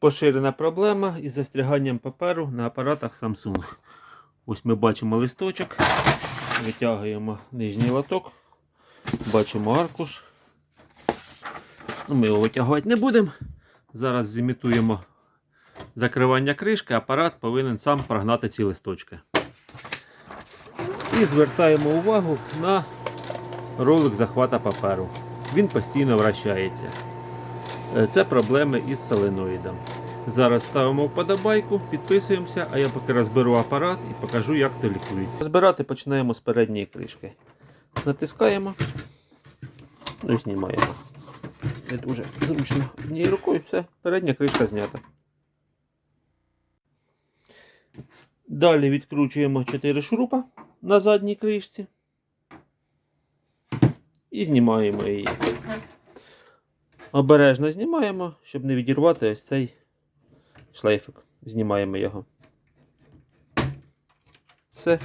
Поширена проблема із застряганням паперу на апаратах Samsung. Ось ми бачимо листочок, витягуємо нижній лоток, бачимо аркуш. Ну, ми його витягувати не будемо. Зараз зімітуємо закривання кришки, апарат повинен сам прогнати ці листочки. І звертаємо увагу на ролик захвата паперу. Він постійно вращається. Е, Це проблеми із соленоїдом. Зараз ставимо вподобайку, підписуємося, а я поки розберу апарат і покажу, як то лікується. Збирати починаємо з передньої кришки. Натискаємо і знімаємо. Це дуже зручно. Однією рукою все, передня кришка знята. Далі відкручуємо 4 шурупа на задній кришці і знімаємо її. Обережно знімаємо, щоб не відірвати ось цей шлейфик. Знімаємо його. Все.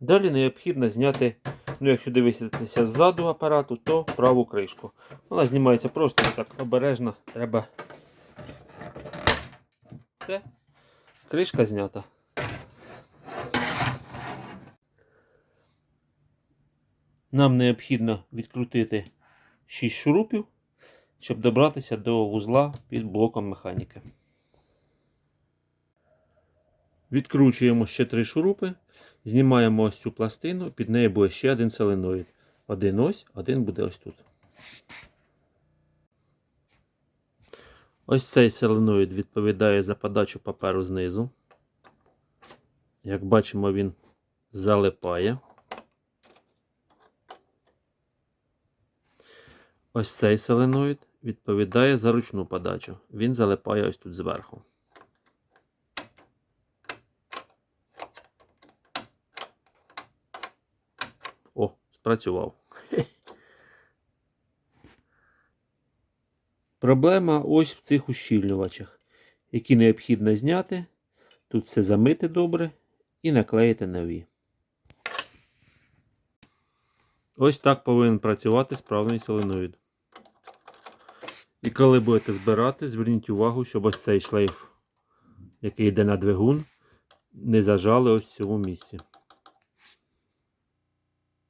Далі необхідно зняти, ну якщо дивитися ззаду апарату, то праву кришку. Вона знімається просто так обережно. Треба. Все. Кришка знята. Нам необхідно відкрутити 6 шурупів, щоб добратися до вузла під блоком механіки. Відкручуємо ще 3 шурупи, знімаємо ось цю пластину, під нею буде ще один соленоїд. Один ось, один буде ось тут. Ось цей соленоїд відповідає за подачу паперу знизу. Як бачимо, він залипає. Ось цей соленоїд відповідає за ручну подачу. Він залипає ось тут зверху. О, спрацював. Проблема ось в цих ущільнювачах, які необхідно зняти. Тут все замити добре і наклеїти нові. Ось так повинен працювати справний соленоїд. І коли будете збирати, зверніть увагу, щоб ось цей шлейф, який йде на двигун, не зажали ось в цьому місці.